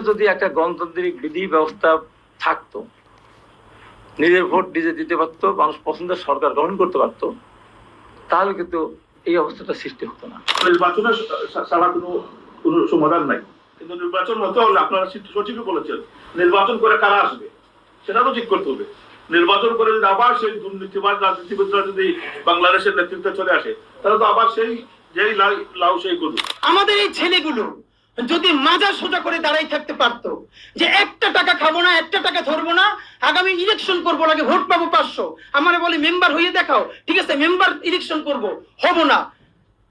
যদি একটা গণতান্ত্রিক বিধি ব্যবস্থা থাকতো নিজের ভোট নিজে দিতে পারতো মানুষ পছন্দের সরকার গঠন করতে পারতো তাহলে কিন্তু এই অবস্থাটা সৃষ্টি হতো না। নির্বাচনের ছাড়া কোনো কোনো সমাধান নাই। কিন্তু নির্বাচন হতে হলে আপনারা সঠিক- সঠিকই বলেছেন নির্বাচন করে কারা আসবে? সেটা তো ঠিক করতে হবে। নির্বাচন করে যদি আবার সেই দুর্নীতিবাদ রাজনীতিবিদরা যদি বাংলাদেশের নেতৃত্বে চলে আসে তাহলে তো আবার সেই যেই লাউ সেই গরু আমাদের এই ছেলেগুলো যদি মাজা সোজা করে দাঁড়াই থাকতে পারতো যে একটা টাকা খাব না, একটা টাকা ধরবো না, আগামী ইলেকশন করব লাগে ভোট পাবো পাঁচশো। আমারে বলে, মেম্বার হয়ে দেখাও। ঠিক আছে, মেম্বার ইলেকশন করব। হব না।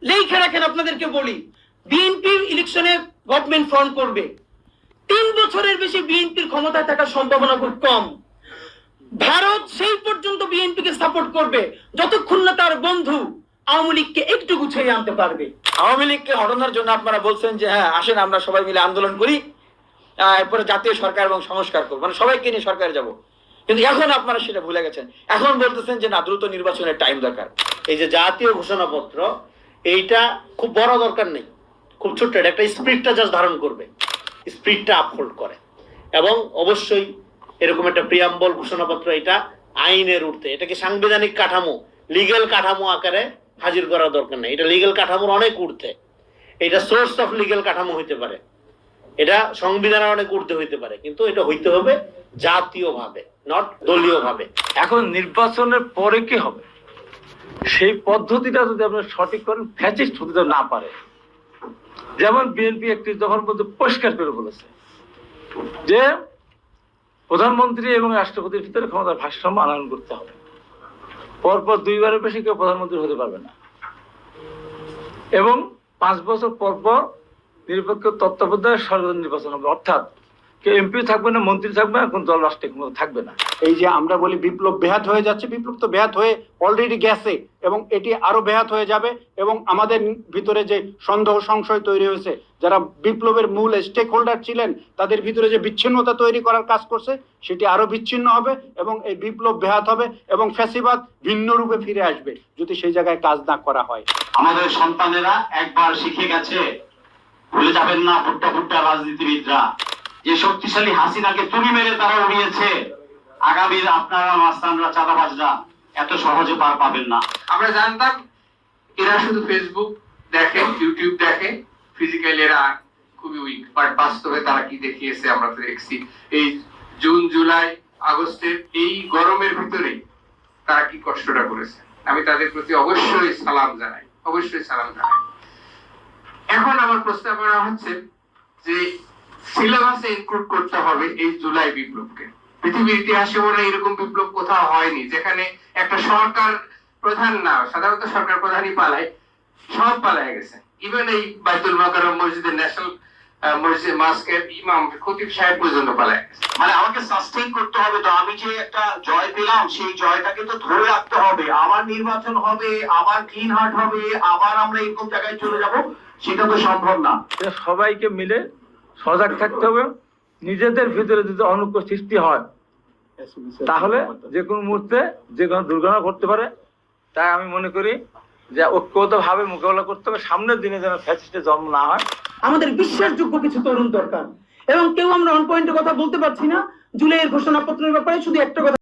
লেখে রাখেন আপনাদেরকে বলি বিএনপি ইলেকশনে গভর্নমেন্ট ফর্ম করবে। তিন বছরের বেশি বিএনপির ক্ষমতায় থাকার সম্ভাবনা খুব কম। ভারত সেই পর্যন্ত বিএনপিকে সাপোর্ট করবে, যতক্ষণ না তার বন্ধু আওয়ামী লীগকে একটু গুছিয়ে আনতে পারবে। আওয়ামী লীগকে হটানোর জন্য আপনারা বলছেন যে হ্যাঁ আসেন আমরা সবাই মিলে আন্দোলন করি এরপরে জাতীয় সরকার এবং সংস্কার করব। মানে সবাইকে নিয়ে সরকারে যাব। কিন্তু এখন আপনারা সেটা ভুলে গেছেন। এখন বলতেছেন যে না দ্রুত নির্বাচনের টাইম দরকার। এই যে জাতীয় ঘোষণাপত্র এইটা খুব বড় দরকার নেই। খুব ছোট্ট এটা একটা স্পিডটা জাস্ট ধারণ করবে। স্পিডটা আপহোল্ড করে। এবং অবশ্যই এরকম একটা প্রিয়াম্বল ঘোষণাপত্র এটা আইনের উঠতে এটাকে সাংবিধানিক কাঠামো লিগ্যাল কাঠামো আকারে হাজির করার দরকার নেই। এটা লিগ্যাল কাঠামোর অনেক উঠতে এটা সোর্স অফ লিগ্যাল কাঠামো হইতে পারে। এটা সংবিধানের অনেক উঠতে হইতে পারে। কিন্তু এটা হইতে হবে জাতীয়ভাবে নট দলীয়ভাবে। এখন নির্বাচনের পরে কি হবে? সেই পদ্ধতিটা যদি আপনার সঠিক করেন ফ্যাসিস্ট হতে না পারে। যেমন বিএনপি একটি দফার মধ্যে পরিষ্কার করে বলেছে যে প্রধানমন্ত্রী এবং রাষ্ট্রপতির ভিতরে ক্ষমতার ভারসাম্য আনয়ন করতে হবে। পরপর দুইবারের বেশি কেউ প্রধানমন্ত্রী হতে পারবে না। এবং পাঁচ বছর পরপর পর নিরপেক্ষ তত্ত্বাবধায়ক সরকার নির্বাচন হবে। অর্থাৎ এমপি থাকবে না মন্ত্রী থাকবে না কোন দল রাষ্ট্রে কোনো থাকবে না। এই যে আমরা বলি বিপ্লব ব্যাহত হয়ে যাচ্ছে বিপ্লব তো ব্যাহত হয়ে অলরেডি গেছে এবং এটি আরও ব্যাহত হয়ে যাবে এবং আমাদের ভিতরে যে সন্দেহ সংশয় তৈরি হয়েছে যারা বিপ্লবের মূল স্টেক হোল্ডার ছিলেন তাদের ভিতরে যে বিচ্ছিন্নতা তৈরি করার কাজ করছে সেটি আরও বিচ্ছিন্ন হবে এবং এই বিপ্লব ব্যাহত হবে এবং ফ্যাসিবাদ ভিন্ন রূপে ফিরে আসবে যদি সেই জায়গায় কাজ না করা হয়। আমাদের সন্তানেরা একবার শিখে গেছে ভুলে যাবেন না ভুট্টা ভুট্টা রাজনীতিবিদরা। যে শক্তিশালী হাসিনাকে তুড়ি মেরে তারা উড়িয়েছে আগামীর আপনারা মাস্তানরা, চাঁদাবাজরা, এত সহজে পার পাবেন না। আমরা জানতাম এরা শুধু ফেসবুক দেখে ইউটিউব দেখে ফিজিক্যালি এরা খুবই উইক বাট বাস্তবে তারা কি দেখিয়েছে আমরা তো দেখছি। এই জুন, জুলাই আগস্টের এই গরমের ভিতরে তারা কি কষ্টটা করেছে। আমি তাদের প্রতি অবশ্যই সালাম জানাই, অবশ্যই সালাম জানাই। এখন আমার প্রস্তাব করা হচ্ছে যে সিলেবাসে ইনক্লুড করতে হবে এই জুলাই বিপ্লবকে। পৃথিবীর ইতিহাসে মনে হয় এরকম বিপ্লব কোথাও হয়নি যেখানে একটা সরকার প্রধান না সাধারণত সরকার প্রধানই পালায় সব পালায় গেছে। ইভেন এই বাইতুল মাকারম মসজিদের ন্যাশনাল মসজিদ মাস্কের ইমাম খতিব সাহেব পর্যন্ত পালায় গেছে। মানে আমাকে সাস্টেইন করতে হবে তো আমি যে একটা জয় পেলাম সেই জয়টাকে তো ধরে রাখতে হবে। আবার নির্বাচন হবে আবার ক্লিন হার্ট হবে আবার আমরা এরকম জায়গায় চলে যাব সেটা তো সম্ভব না। সবাইকে মিলে সজাগ থাকতে হবে। নিজেদের ভিতরে যদি অনুকূল সৃষ্টি হয়, তাহলে যে কোনো মুহূর্তে যে কোনো দুর্ঘটনা ঘটতে পারে। তাই আমি মনে করি যে ঐক্যবদ্ধভাবে মোকাবেলা করতে হবে। সামনের দিনে যেন ফ্যাসিস্টের জন্ম না হয়। আমাদের বিশ্বাসযোগ্য কিছু তরুণ দরকার। এবং কেউ আমরা অন পয়েন্টের কথা বলতে পারছি না। জুলাইয়ের ঘোষণাপত্রের ব্যাপারে শুধু একটা কথা